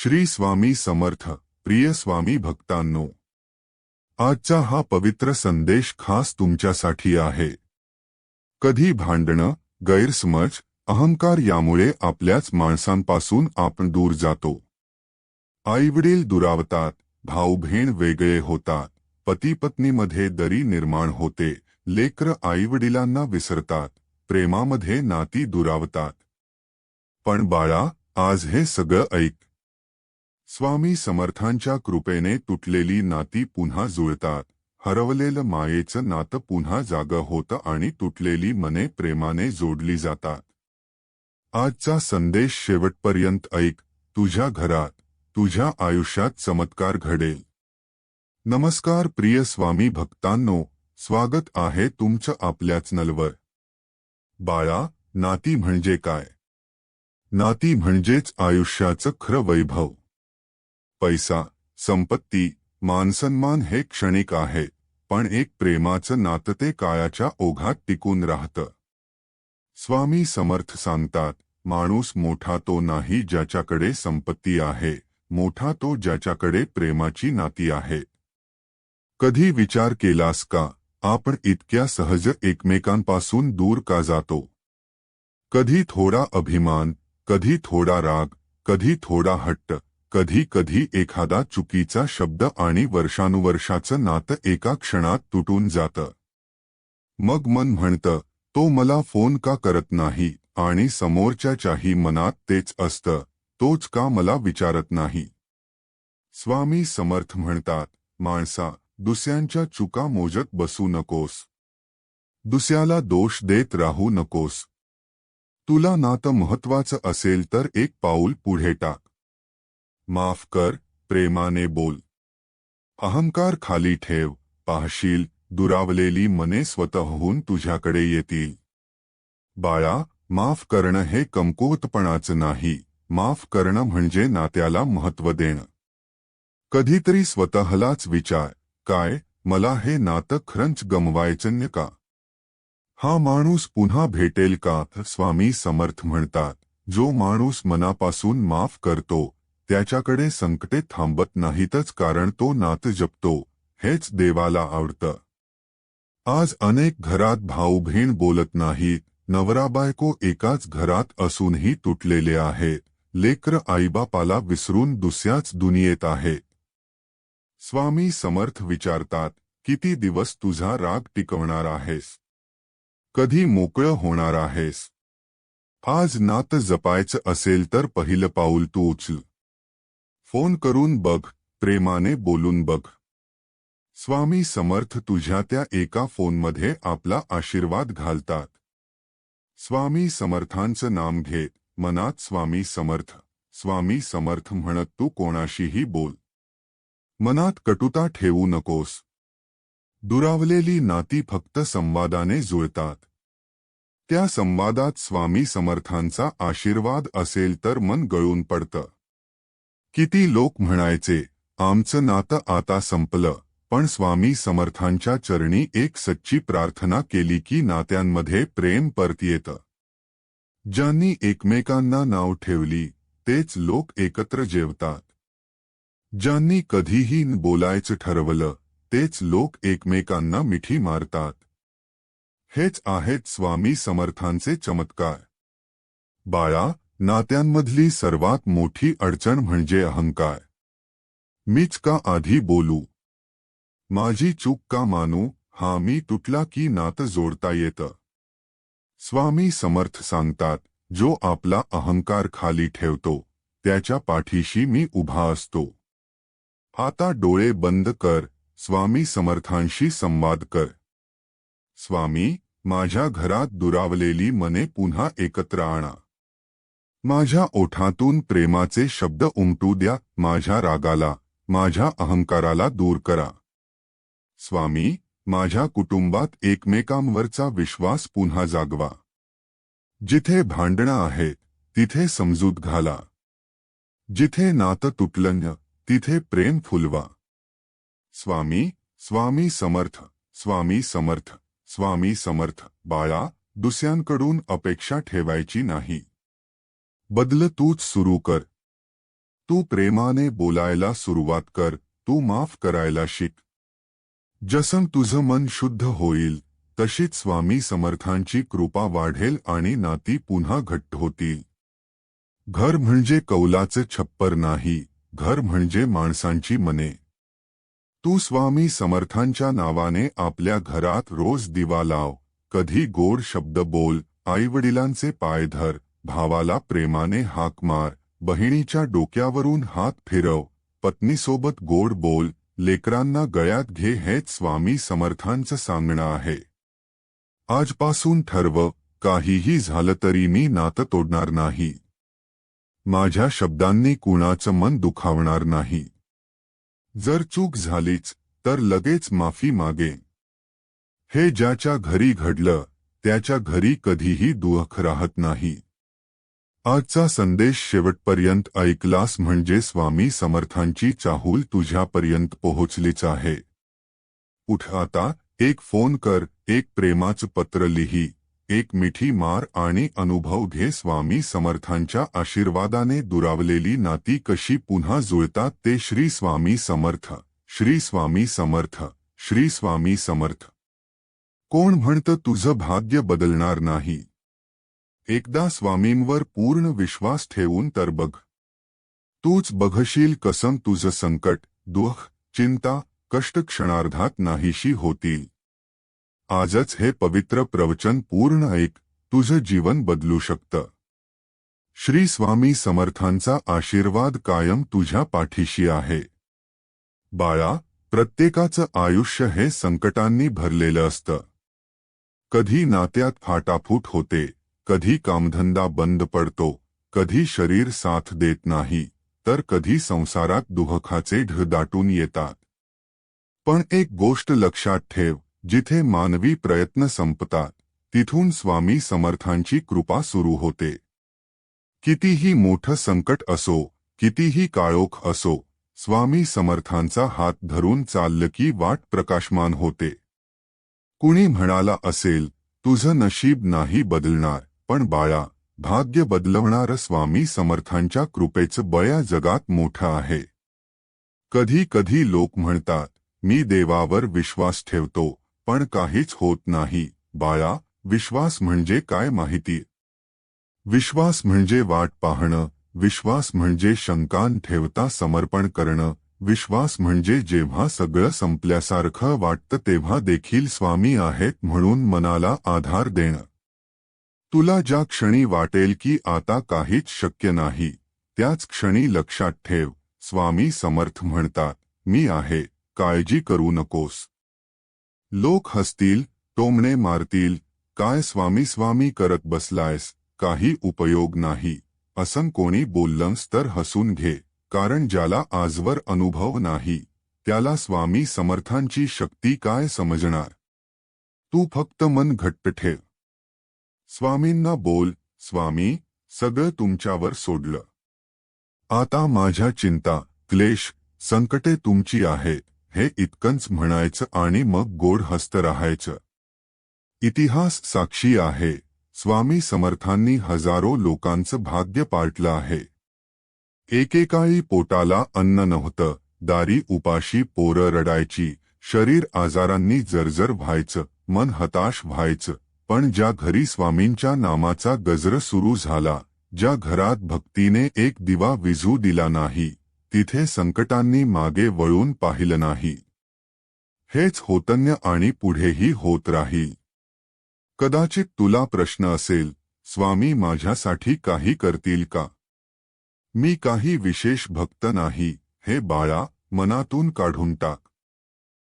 श्री स्वामी समर्थ प्रिय स्वामी भक्तांनो. आजचा हा पवित्र संदेश खास तुमच्यासाठी आहे. कधी भांडणं गैरसमज अहंकार यामुळे आपल्याच माणसांपासून आपण दूर जातो. आईवडील दुरावतात भाऊबहीण वेगळे होतात पतीपत्नीमध्ये दरी निर्माण होते लेकर आईवडिलांना विसरतात प्रेमामध्ये नाती दुरावतात. पण बाळा आज हे सगळं ऐक. स्वामी समर्थांच्या कृपेने तुटलेली नाती पुन्हा जुळतात. हरवलेलं मायेचं नातं पुन्हा जागं होतं आणि तुटलेली मने प्रेमाने जोडली जातात. आजचा संदेश शेवटपर्यंत ऐक. तुझ्या घरात तुझ्या आयुष्यात चमत्कार घडेल. नमस्कार प्रिय स्वामी भक्तांनो स्वागत आहे तुमचं आपल्याच नलवर. बाळा नाती म्हणजे काय? नाती म्हणजेच आयुष्याचं खरं वैभव. पैसा संपत्ती मानसन्मान हे क्षणिक आहे पण एक प्रेमाचं नातं ते काळाच्या ओघात टिकून राहतं. स्वामी समर्थ सांगतात माणूस मोठा तो नाही ज्याच्याकडे संपत्ती आहे मोठा तो ज्याच्याकडे प्रेमाची नाती आहे. कधी विचार केलास का आपण इतक्या सहज एकमेकांपासून दूर का जातो? कधी थोडा अभिमान कधी थोडा राग कधी थोडा हट्ट. कधी कधी एखादा चुकीचा शब्द आणि वर्षानुवर्षाचं नातं एका क्षणात तुटून जातं. मग मन म्हणतं तो मला फोन का करत नाही आणि समोरच्याच्याही मनात तेच असतं तोच का मला विचारत नाही? स्वामी समर्थ म्हणतात माणसा दुसऱ्यांच्या चुका मोजत बसू नकोस. दुसऱ्याला दोष देत राहू नकोस. तुला नातं महत्वाचं असेल तर एक पाऊल पुढे टाक. माफ कर प्रेमाने बोल. अहंकार खाली ठेव पाहशील दुरावलेली मने स्वतःहून तुझ्याकडे येतील. बाळा माफ करणं हे कमकुवतपणाचं नाही माफ करणं म्हणजे नात्याला महत्त्व देणं. कधीतरी स्वतःलाच विचार काय मला हे नातं खरंच गमवायचं का? हा माणूस पुन्हा भेटेल का? स्वामी समर्थ म्हणतात जो माणूस मनापासून माफ करतो त्याच्याकडे संकटे थांबत नाहीतच कारण तो नात जपतो हेच देवाला आवडतं. आज अनेक घरात भाऊ बहीण बोलत नाहीत नवरा बायको एकाच घरात असूनही तुटलेले आहे लेकर आईबापाला विसरून दुसऱ्याच दुनियेत आहे. स्वामी समर्थ विचारतात किती दिवस तुझा राग टिकवणार आहेस? कधी मोकळं होणार आहेस? आज नातं जपायचं असेल तर पहिलं पाऊल तू उचल. फोन करून बघ प्रेमाने बोलून बघ. स्वामी समर्थ तुझ्या त्या एका फोनमध्ये आपला आशीर्वाद घालतात. स्वामी समर्थांचं नाम घेत मनात स्वामी समर्थ स्वामी समर्थ म्हणत तू कोणाशीही बोल. मनात कटुता ठेवू नकोस. दुरावलेली नाती फक्त संवादाने जुळतात. त्या संवादात स्वामी समर्थांचा आशीर्वाद असेल तर मन गळून पडतं. किती लोक म्हणायचे आमचं नातं आता संपलं पण स्वामी समर्थांच्या चरणी एक सच्ची प्रार्थना केली की नात्यांमध्ये प्रेम परत येतं ज्यांनी एकमेकांना नाव ठेवली तेच लोक एकत्र जेवतात. ज्यांनी कधीही बोलायचं ठरवलं तेच लोक एकमेकांना मिठी मारतात. हेच आहेत स्वामी समर्थांचे चमत्कार. बाळा नात्यांमधली सर्वात मोठी अडचण म्हणजे अहंकार. मीच का आधी बोलू? माझी चूक का मानू? हा मी तुटला की नातं जोडता येतं? स्वामी समर्थ सांगतात, जो आपला अहंकार खाली ठेवतो, त्याच्या पाठीशी मी उभा असतो. आता डोळे बंद कर, स्वामी समर्थांशी संवाद कर. स्वामी, माझ्या घरात दुरावलेली मने पुन्हा एकत्र आणा. माझ्या ओठातून प्रेमाचे शब्द उमटू द्या, माझ्या रागाला, माझ्या अहंकाराला दूर करा. स्वामी, माझ्या कुटुंबात एकमेकांवरचा विश्वास पुन्हा जागवा. जिथे भांडणं आहेत, तिथे समजूत घाला. जिथे नातं तुटलं तिथे प्रेम फुलवा. स्वामी स्वामी समर्थ स्वामी समर्थ स्वामी समर्थ, बाळा, दुसऱ्यांकडून अपेक्षा ठेवायची नाही. बदल तूच सुरू कर. तू प्रेमाने बोलायला सुरुवात कर. तू माफ करायला शिक. जसं तुझं मन शुद्ध होईल तशीच स्वामी समर्थांची कृपा वाढेल आणि नाती पुन्हा घट्ट होतील. घर म्हणजे कौलाचं छप्पर नाही घर म्हणजे माणसांची मने. तू स्वामी समर्थांच्या नावाने आपल्या घरात रोज दिवा लाव. कधी गोड शब्द बोल आईवडिलांचे पाय धर. भावाला प्रेमाने हाक मार बहिणीच्या डोक्यावरून हात फिरव पत्नीसोबत गोड बोल लेकरांना गळ्यात घे हेच स्वामी समर्थांचं सांगणं आहे. आजपासून ठरव काहीही झालं तरी मी नातं तोडणार नाही. माझ्या शब्दांनी कुणाचं मन दुखावणार नाही. जर चूक झालीच तर लगेच माफी मागे. हे ज्याच्या घरी घडलं त्याच्या घरी कधीही दुःख राहत नाही. आजचा संदेश शेवटपर्यंत ऐकलास म्हणजे स्वामी समर्थांची चाहूल तुझ्यापर्यंत पोहोचलीच आहे. उठ आता एक फोन कर एक प्रेमाचं पत्र लिही एक मिठी मार आणि अनुभव घे स्वामी समर्थांच्या आशीर्वादाने दुरावलेली नाती कशी पुन्हा जुळतात ते श्री स्वामी समर्थ श्री स्वामी समर्थ श्री स्वामी समर्थ. कोण म्हणतं तुझं भाग्य बदलणार नाही? एकदा स्वामींवर पूर्ण विश्वास ठेवून तर बघ. तूच बघशील कसं तुझं संकट दुःख चिंता कष्ट क्षणार्धात नाहीशी होतील. आजच हे पवित्र प्रवचन पूर्ण ऐक तुझं जीवन बदलू शकतं. श्री स्वामी समर्थांचा आशीर्वाद कायम तुझ्या पाठीशी आहे. बाळा प्रत्येकाचं आयुष्य हे संकटांनी भरलेलं असतं. कधी नात्यात फाटाफूट होते. कधी कामधंदा बंद पडतो कधी शरीर साथ देत नाही तर कधी संसारात दुःखाचे ढ दाटून येतात. पण एक गोष्ट लक्षात ठेव जिथे मानवी प्रयत्न संपतात तिथून स्वामी समर्थांची कृपा सुरू होते. कितीही मोठं संकट असो कितीही काळोख असो स्वामी समर्थांचा हात धरून चाललं की वाट प्रकाशमान होते. कुणी म्हणाला असेल तुझं नशीब नाही बदलणार. पण बाळा भाग्य बदलवणारं स्वामी समर्थांच्या कृपेचं बया जगात मोठं आहे. कधी कधी लोक म्हणतात मी देवावर विश्वास ठेवतो पण काहीच होत नाही. बाळा विश्वास म्हणजे काय माहिती? विश्वास म्हणजे वाट पाहणं विश्वास म्हणजे शंकान ठेवता समर्पण करणं विश्वास म्हणजे जेव्हा सगळं संपल्यासारखं वाटतं तेव्हा देखील स्वामी आहेत म्हणून मनाला आधार देणं. तुला ज्या क्षणी वाटेल की आता काहीच शक्य नाही त्याच क्षणी लक्षात ठेव स्वामी समर्थ म्हणतात मी आहे काळजी करू नकोस. लोक हसतील टोमणे मारतील काय स्वामी स्वामी करत बसलायस काही उपयोग नाही. असं कोणी बोललंस तर हसून घे कारण ज्याला आजवर अनुभव नाही त्याला स्वामी समर्थांची शक्ती काय समजणार? तू फक्त मन घट्ट ठेव. स्वामींना बोल स्वामी सगळं तुमच्यावर सोडलं. आता माझ्या चिंता क्लेश संकटे तुमची आहेत हे इतकंच म्हणायचं आणि मग गोड हस्त राहायचं. इतिहास साक्षी आहे स्वामी समर्थांनी हजारो लोकांचं भाग्य पाटलं आहे. एकेकाळी पोटाला अन्न नव्हतं दारी उपाशी पोरं रडायची शरीर आजारांनी जर्जर व्हायचं मन हताश व्हायचं. पण ज्या घरी स्वामींच्या नामाचा गजर सुरू झाला ज्या घरात भक्तीने एक दिवा विझू दिला नाही तिथे संकटांनी मागे वळून पाहिलं नाही. हेच होतन्य आणि पुढेही होत राही. कदाचित तुला प्रश्न असेल स्वामी माझ्यासाठी काही करतील का? मी काही विशेष भक्त नाही हे बाळा मनातून काढून टाक.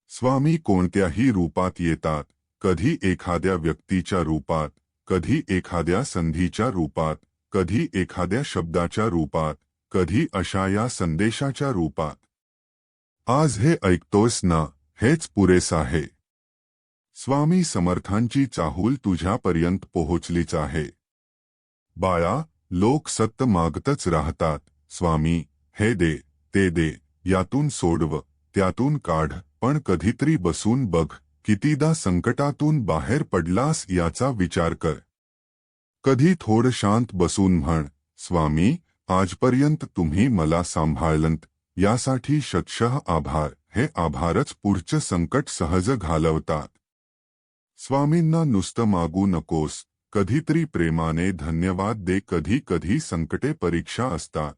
स्वामी कोणत्याही रूपात येतात कधी एखाद्या व्यक्तीच्या रूपात कधी एखाद्या संधीच्या रूपात कधी एखाद्या शब्दाच्या रूपात कधी अशा या संदेशाच्या रूपात. आज हे ऐकतोस ना हेच पुरेस आहे. स्वामी समर्थांची चाहूल तुझ्यापर्यंत पोहोचलीच आहे. बाळा लोक सत्य मागतच राहतात. स्वामी हे दे ते दे यातून सोडव त्यातून काढ पण कधीतरी बसून बघ. कितीदा संकटातून बाहेर पडलास याचा विचार कर. कधी थोड शांत बसून म्हण स्वामी आजपर्यंत तुम्ही मला सांभाळलंत यासाठी शतशः आभार. हे आभारच पुढचं संकट सहज घालवतात. स्वामींना नुसतं मागू नकोस. कधीतरी प्रेमाने धन्यवाद दे कधी कधी संकटे परीक्षा असतात.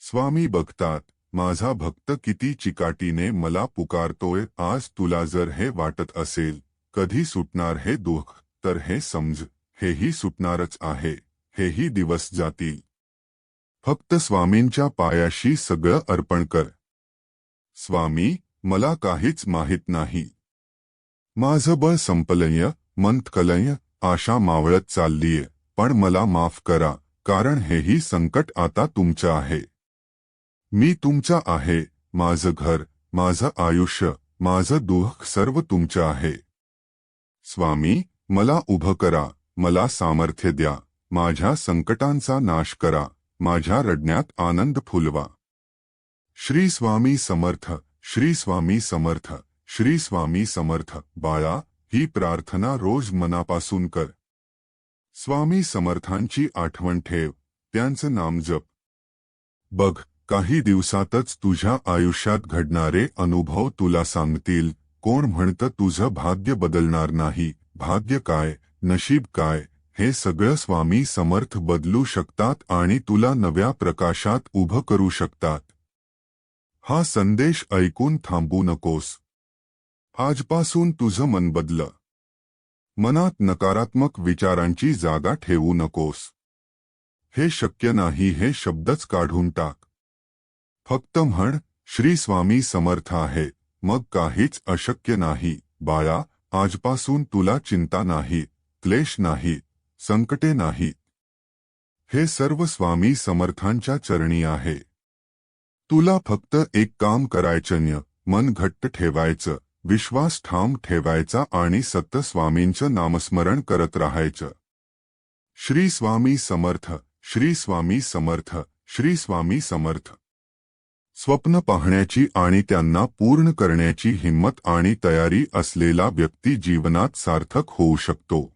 स्वामी बघतात माझा भक्त किती चिकाटीने मला पुकारतोय आज तुला जर हे वाटत असेल कधी सुटणार हे दुःख तर हे समज हेही सुटणारच आहे हेही दिवस जातील. फक्त स्वामींच्या पायाशी सगळं अर्पण कर. स्वामी मला काहीच माहीत नाही. माझं बळ संपलय मंथकलय आशा मावळत चाललीय पण मला माफ करा कारण हेही संकट आता तुमचं आहे. मी तुमचा आहे, माझं घर, माझं आयुष्य, माझं दुःख सर्व तुमचं आहे. स्वामी, मला उभं करा, मला सामर्थ्य द्या, माझ्या संकटांचा नाश करा, माझ्या रडण्यात आनंद फुलवा. श्री स्वामी समर्थ, श्री स्वामी समर्थ, श्री स्वामी समर्थ, बाळा, ही प्रार्थना रोज मनापासून कर. स्वामी समर्थांची आठवण ठेव, त्यांचं नाम जप. बघ काही दिवसातच तुझ्या आयुष्यात घडणारे अनुभव तुला सांगतील. कोण म्हणतं तुझं भाग्य बदलणार नाही. भाग्य काय? नशीब काय? हे सगळं स्वामी समर्थ बदलू शकतात आणि तुला नव्या प्रकाशात उभं करू शकतात. हा संदेश ऐकून थांबू नकोस. आजपासून तुझं मन बदलं. मनात नकारात्मक विचारांची जागा ठेवू नकोस. हे शक्य नाही हे शब्दच काढून टाक. फक्त म्हण श्री स्वामी समर्थ आहे. मग काहीच अशक्य नाही. बाळा आजपासून तुला चिंता नाही क्लेश नाही संकटे नाही. हे सर्व स्वामी समर्थांच्या चरणी आहे. तुला फक्त एक काम करायचं मन घट्ट ठेवायचं विश्वास ठाम ठेवायचा आणि सत्य स्वामींचं नामस्मरण करत राहायचं. श्री स्वामी समर्थ श्री स्वामी समर्थ श्री स्वामी समर्थ. स्वप्न पाहण्याची आणि त्यांना पूर्ण करण्याची हिंमत आणि तयारी असलेला व्यक्ती जीवनात सार्थक होऊ शकतो.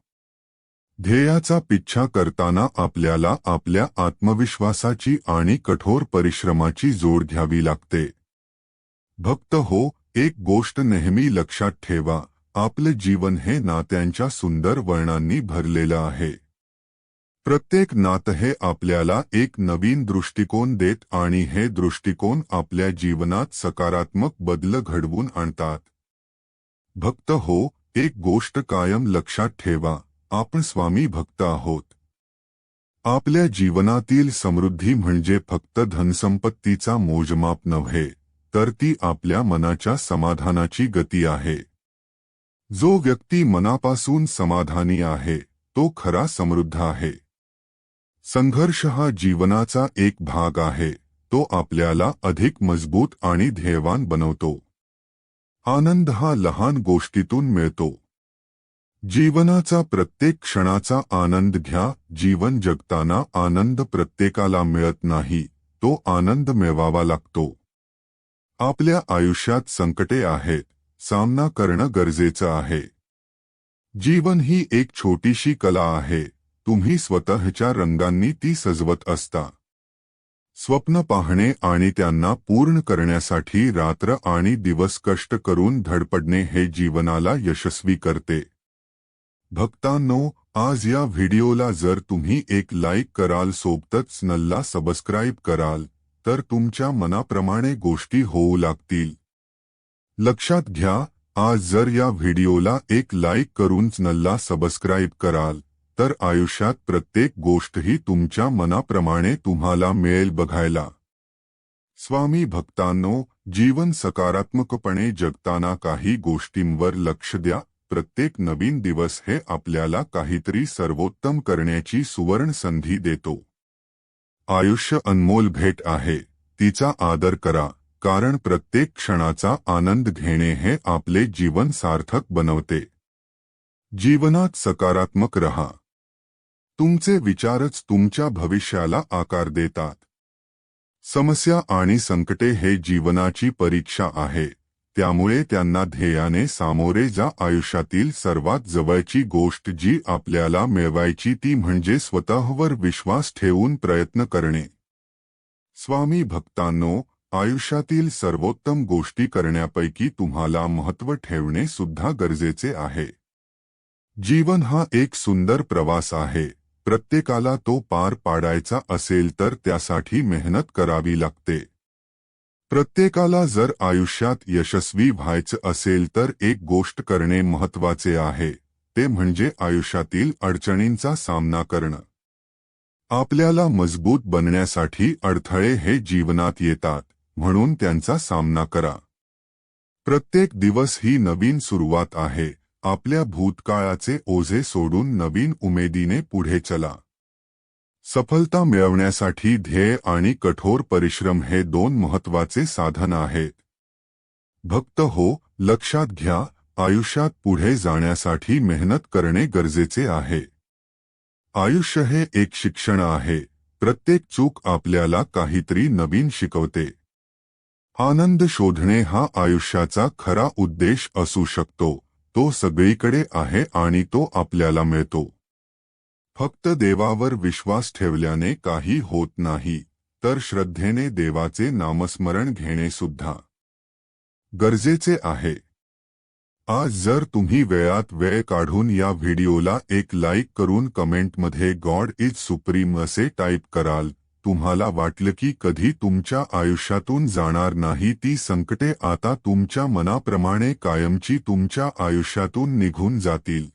ध्येयाचा पिच्छा करताना आपल्याला आपल्या आत्मविश्वासाची आणि कठोर परिश्रमाची जोड घ्यावी लागते. भक्त हो एक गोष्ट नेहमी लक्षात ठेवा आपलं जीवन हे नात्यांच्या सुंदर वर्णांनी भरलेलं आहे. प्रत्येक नातं हे आपल्याला एक नवीन दृष्टिकोन देत आणि हे दृष्टिकोन आपल्या जीवनात सकारात्मक बदल घडवून आणतात. भक्त हो एक गोष्ट कायम लक्षात ठेवा आपण स्वामी भक्त आहोत. आपल्या जीवनातील समृद्धी म्हणजे फक्त धनसंपत्तीचा मोजमाप नव्हे तर ती आपल्या मनाच्या समाधानाची गती आहे. जो व्यक्ती मनापासून समाधानी आहे तो खरा समृद्ध आहे. संघर्ष हा जीवनाचा एक भाग आहे. तो आपल्याला अधिक मज़बूत आणि ध्येयवान बनवतो. आनंद हा लहान गोष्टीतून मिळतो. जीवनाचा प्रत्येक क्षणाचा आनंद घ्या. जीवन जगताना आनंद प्रत्येकाला मिळत नाही. तो आनंद मिळवावा लागतो. आपल्या आयुष्यात संकटे आहेत. सामना करणं गरजेचं आहे. जीवन ही एक छोटीशी कला आहे. तुम्ही स्वतःच्या रंगांनी ती सजवत असता. स्वप्न पाहणे आणि त्यांना पूर्ण करण्यासाठी रात्र आणि दिवस कष्ट करून धडपडणे हे जीवनाला यशस्वी करते. भक्तांनो आज या व्हिडिओला जर तुम्ही एक लाईक कराल सोबतच नल्ला सबस्क्राईब कराल तर तुमच्या मनाप्रमाणे गोष्टी होऊ लागतील. लक्षात घ्या आज जर या व्हिडिओला एक लाईक करून नल्ला सबस्क्राईब कराल तर आयुष्यात प्रत्येक गोष्टही तुमच्या मनाप्रमाणे तुम्हाला मिळेल बघायला. स्वामी भक्तांनो जीवन सकारात्मकपणे जगताना काही गोष्टींवर लक्ष द्या. प्रत्येक नवीन दिवस हे आपल्याला काहीतरी सर्वोत्तम करण्याची सुवर्ण संधी देतो. आयुष्य अनमोल भेट आहे. तिचा आदर करा. कारण प्रत्येक क्षणाचा आनंद घेणे हे आपले जीवन सार्थक बनवते. जीवनात सकारात्मक रहा. तुमचे विचारच तुमच्या भविष्याला आकार देतात. समस्या आणि संकटे हे जीवनाची परीक्षा आहे. त्यामुळे त्यांना ध्येयाने सामोरे जा आयुष्यातील सर्वात जवळची गोष्ट जी आपल्याला मिळवायची ती म्हणजे स्वतःवर विश्वास ठेवून प्रयत्न करणे. स्वामी भक्तांनो आयुष्यातील सर्वोत्तम गोष्टी करण्यापैकी तुम्हाला महत्त्व ठेवणे सुद्धा गरजेचे आहे. जीवन हा एक सुंदर प्रवास आहे. प्रत्येकाला तो पार पाडायचा असेल तर त्यासाठी मेहनत करावी लागते. प्रत्येकाला जर आयुष्यात यशस्वी व्हायचं असेल तर एक गोष्ट करणे महत्त्वाचे आहे ते म्हणजे आयुष्यातील अडचणींचा सामना करणं. आपल्याला मजबूत बनण्यासाठी अडथळे हे जीवनात येतात म्हणून त्यांचा सामना करा. प्रत्येक दिवस ही नवीन सुरुवात आहे आपल्या भूतकाळाचे ओझे सोडून नवीन उमेदीने पुढे चला. सफलता मिळवण्यासाठी ध्येय आणि कठोर परिश्रम हे दोन महत्त्वाचे साधन आहेत. भक्त हो लक्षात घ्या आयुष्यात पुढे जाण्यासाठी मेहनत करणे गरजेचे आहे. आयुष्य हे एक शिक्षण आहे प्रत्येक चूक आपल्याला काहीतरी नवीन शिकवते. आनंद शोधणे हा आयुष्याचा खरा उद्देश असू शकतो. तो सगळीकडे आहे आणि तो आपल्याला मिळतो. फक्त देवावर विश्वास ठेवल्याने काही होत नाही तर श्रद्धेने देवाचे नामस्मरण घेणे सुद्धा गरजेचे आहे. आज जर तुम्ही वेळात वेळ काढून या व्हिडिओला एक लाईक करून कमेंटमध्ये गॉड इज सुप्रीम असे टाईप कराल तुम्हाला वाटलं की कधी तुमच्या आयुष्यातून जाणार नाही ती संकटे आता तुमच्या मनाप्रमाणे कायमची तुमच्या आयुष्यातून निघून जातील.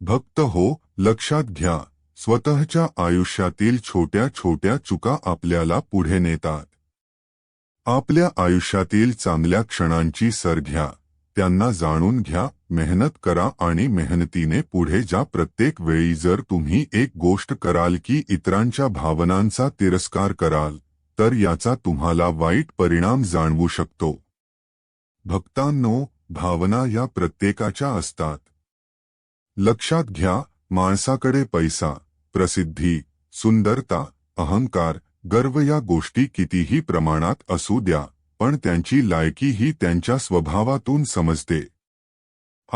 भक्त हो लक्षात घ्या स्वतःच्या आयुष्यातील छोट्या छोट्या चुका आपल्याला पुढे नेतात. आपल्या आयुष्यातील चांगल्या क्षणांची सर घ्या त्यांना जाणून घ्या मेहनत करा आणि मेहनतीने पुढे जा. प्रत्येक वेळी जर तुम्ही एक गोष्ट कराल की इतरांच्या भावनांचा तिरस्कार कराल तर याचा तुम्हाला वाईट परिणाम जाणवू शकतो. भक्तांनो भावना या प्रत्येकाच्या असतात. लक्षात घ्या माणसाकडे पैसा प्रसिद्धी सुंदरता अहंकार गर्व या गोष्टी कितीही प्रमाणात असू द्या पण त्यांची लायकी ही त्यांच्या स्वभावातून समजते.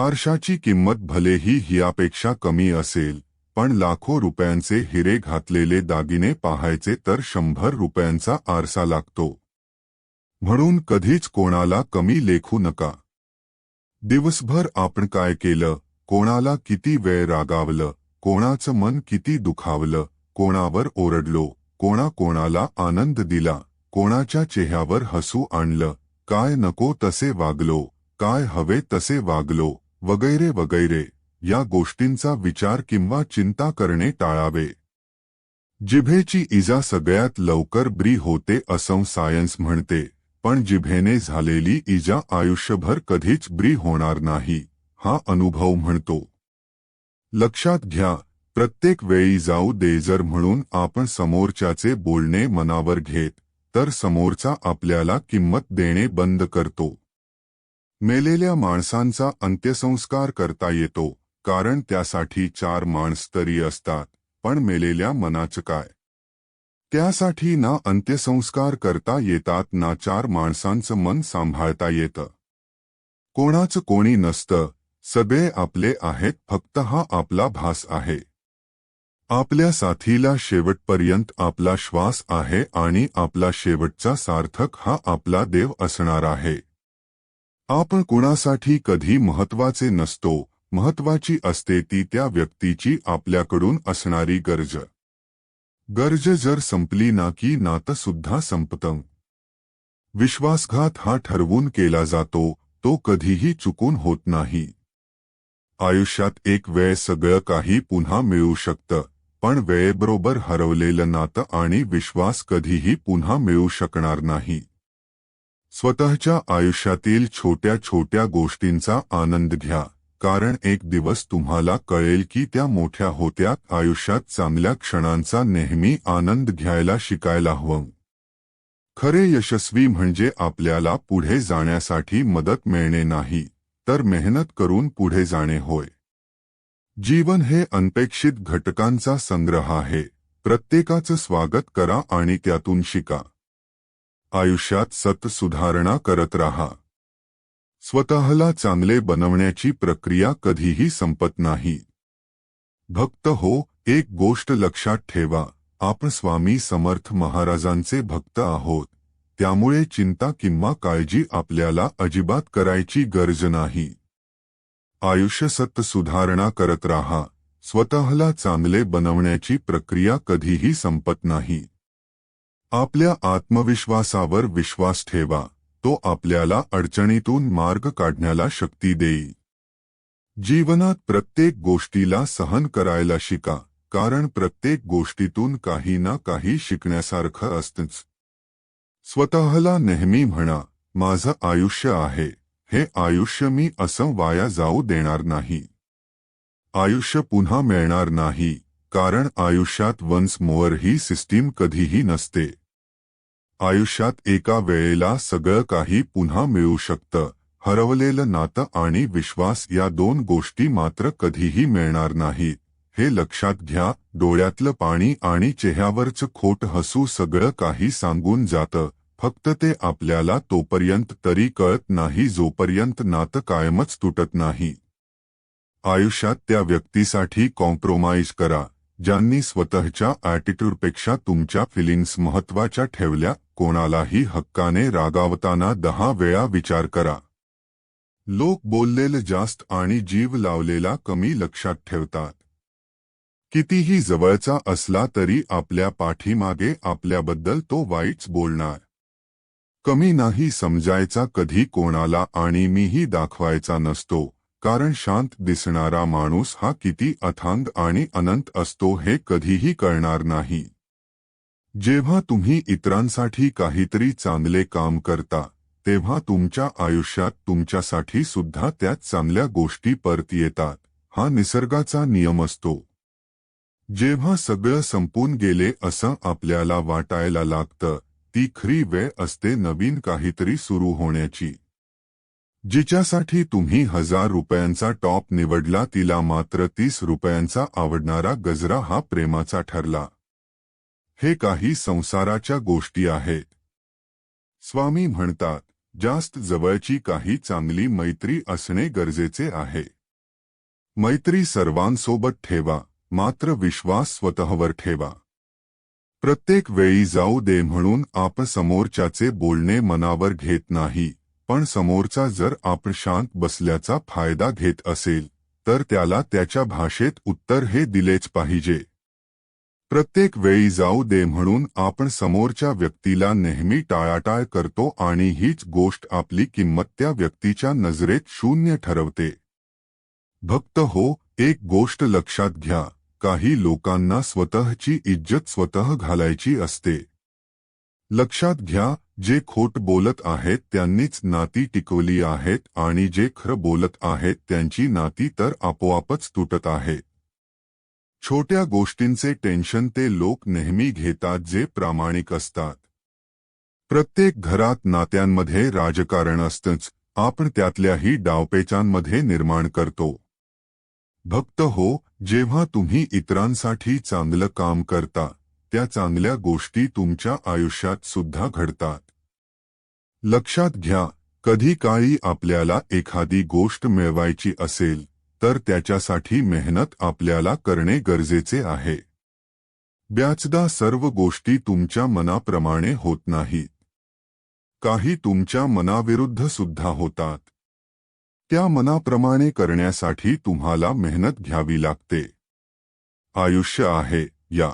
आरशाची किंमत भलेही हियापेक्षा कमी असेल पण लाखो रुपयांचे हिरे घातलेले दागिने पाहायचे तर शंभर रुपयांचा आरसा लागतो. म्हणून कधीच कोणाला कमी लेखू नका. दिवसभर आपण काय केलं कोणाला किती वेळ रागावलं कोणाचं मन किती दुखावलं कोणावर ओरडलो कोणा कोणाला आनंद दिला कोणाच्या चेहऱ्यावर हसू आणलं काय नको तसे वागलो काय हवे तसे वागलो वगैरे वगैरे या गोष्टींचा विचार किंवा चिंता करणे टाळावे. जिभेची इजा सगळ्यात लवकर ब्री होते असं सायन्स म्हणते पण जिभेने झालेली इजा आयुष्यभर कधीच ब्री होणार नाही हा अनुभव म्हणतो. लक्षात घ्या प्रत्येक वेळी जाऊ दे जर म्हणून आपण समोरच्याचे बोलणे मनावर घेत तर समोरचा आपल्याला किंमत देणे बंद करतो. मेलेल्या माणसांचा अंत्यसंस्कार करता येतो कारण त्यासाठी चार माणस तरी असतात पण मेलेल्या मनाचं काय? त्यासाठी ना अंत्यसंस्कार करता येतात ना चार माणसांचं मन सांभाळता येतं. कोणाचं कोणी नसतं सगळे आपले आहेत फक्त हा आपला भास आहे. आपल्या साथीला शेवटपर्यंत आपला श्वास आहे आणि आपला शेवटचा सार्थक हा आपला देव असणार आहे. आपण कुणासाठी कधी महत्त्वाचे नसतो महत्वाची असते ती त्या व्यक्तीची आपल्याकडून असणारी गरज. गरज जर संपली ना की नातं सुद्धा संपतं. विश्वासघात हा ठरवून केला जातो तो कधीही चुकून होत नाही. आयुष्यात एक वेळ सगळं काही पुन्हा मिळू शकतं पण वेळेबरोबर हरवलेलं नातं आणि विश्वास कधीही पुन्हा मिळू शकणार नाही. स्वतःच्या आयुष्यातील छोट्या छोट्या गोष्टींचा आनंद घ्या. कारण एक दिवस तुम्हाला कळेल की त्या मोठ्या होत्या आयुष्यात चांगल्या क्षणांचा नेहमी आनंद घ्यायला शिकायला हवं. खरे यशस्वी म्हणजे आपल्याला पुढे जाण्यासाठी मदत मिळणे नाही तर मेहनत करून पुढे जाणे होय. जीवन हे अनपेक्षित घटकांचा संग्रह आहे. प्रत्येकाचं स्वागत करा आणि त्यातून शिका. आयुष्यात सत सुधारणा करत राहा. स्वतःला चांगले बनवण्याची प्रक्रिया कधीही संपत नाही. भक्त हो एक गोष्ट लक्षात ठेवा. आपण स्वामी समर्थ महाराजांचे भक्त आहोत. त्यामुळे चिंता किंवा काळजी आपल्याला अजिबात करायची गरज नाही. आयुष्य सत सुधारणा करत राहा. स्वतःला चांगले बनवण्याची प्रक्रिया कधीही संपत नाही. आपल्या आत्मविश्वासावर विश्वास ठेवा. तो आपल्याला अडचणीतून मार्ग काढण्याला शक्ती देईल जीवनात प्रत्येक गोष्टीला सहन करायला शिका कारण प्रत्येक गोष्टीतून काही ना काही शिकण्यासारखं असतंच. स्वतःला नेहमी म्हणा माझं आयुष्य आहे. हे आयुष्य मी असं वाया जाऊ देणार नाही. आयुष्य पुन्हा मिळणार नाही कारण आयुष्यात वन्स मोअर ही सिस्टीम कधीही नसते. आयुष्यात एका वेळेला सगळं काही पुन्हा मिळू शकतं. हरवलेलं नातं आणि विश्वास या दोन गोष्टी मात्र कधीही मिळणार नाही. हे लक्षात घ्या डोळ्यातलं पाणी आणि चेहऱ्यावरचं खोट हसू सगळं काही सांगून जातं. फक्त ते आपल्याला तोपर्यंत तरी कळत नाही जोपर्यंत नातं कायमच तुटत नाही. आयुष्यात त्या व्यक्तीसाठी कॉम्प्रोमाइज करा. ज्यांनी स्वतःच्या ॲटिट्यूडपेक्षा तुमच्या फिलिंग्स महत्त्वाच्या ठेवल्या कोणालाही हक्काने रागावताना दहा वेळा विचार करा. लोक बोललेलं जास्त आणि जीव लावलेला कमी लक्षात ठेवतात. कितीही जवळचा असला तरी आपल्या पाठीमागे आपल्याबद्दल तो वाईटच बोलणार. कमी नाही समजायचा कधी कोणाला आणि मीही दाखवायचा नसतो. कारण शांत दिसणारा माणूस हा किती अथांग आणि अनंत असतो हे कधीही कळणार नाही. जेव्हा तुम्ही इतरांसाठी काहीतरी चांगले काम करता तेव्हा तुमच्या आयुष्यात तुमच्यासाठी सुद्धा त्यात चांगल्या गोष्टी परत येतात हा निसर्गाचा नियम असतो. जेव्हा सगळं संपून गेले असं आपल्याला वाटायला लागतं ती खरी वेळ असते नवीन काहीतरी सुरू होण्याची. जिच्यासाठी तुम्ही हजार रुपयांचा टॉप निवडला तिला मात्र तीस रुपयांचा आवडणारा गजरा हा प्रेमाचा ठरला. हे काही संसाराच्या गोष्टी आहेत. स्वामी म्हणतात जास्त जवळची काही चांगली मैत्री असणे गरजेचे आहे. मैत्री सर्वांसोबत ठेवा मात्र विश्वास स्वतःवर ठेवा. प्रत्येक वेळी जाऊ दे म्हणून आपसमोरच्याचे बोलणे मनावर घेत नाही. पण समोरचा जर आपण शांत बसल्याचा फायदा घेत असेल तर त्याला त्याच्या भाषेत उत्तर हे दिलेच पाहिजे. प्रत्येक वेळी जाऊ दे म्हणून आपण समोरच्या व्यक्तीला नेहमी टाळाटाळ करतो आणि हीच गोष्ट आपली किंमत त्या व्यक्तीच्या नजरेत शून्य ठरवते. भक्त हो एक गोष्ट लक्षात घ्या काही लोकांना स्वतःची इज्जत स्वतः घालायची असते. लक्षात घ्या, जे खोट बोलत आहेत त्यांनीच नाती टिकवली आहेत आणि जे खरं बोलत आहेत त्यांची नाती तर आपोआपच तुटत आहेत छोट्या गोष्टींचे टेन्शन ते लोक नेहमी घेतात जे प्रामाणिक असतात. प्रत्येक घरात नात्यांमध्ये राजकारण असतंच, आपण त्यातल्याही डावपेचांमध्ये निर्माण करतो. भक्त हो, जेव्हा तुम्ही इतरांसाठी चांगलं काम करता त्या चांगल्या गोष्टी तुमच्या आयुष्यात सुद्धा घडतात. लक्षात घ्या कधी काळी आपल्याला एखादी गोष्ट मिळवायची असेल तर त्याच्यासाठी मेहनत आपल्याला करणे गरजेचे आहे. ब्याचदा सर्व गोष्टी तुमच्या मनाप्रमाणे होत नाहीत. काही तुमच्या मनाविरुद्ध सुद्धा होतात. त्या मनाप्रमाणे करण्यासाठी तुम्हाला मेहनत घ्यावी लागते. आयुष्य आहे या.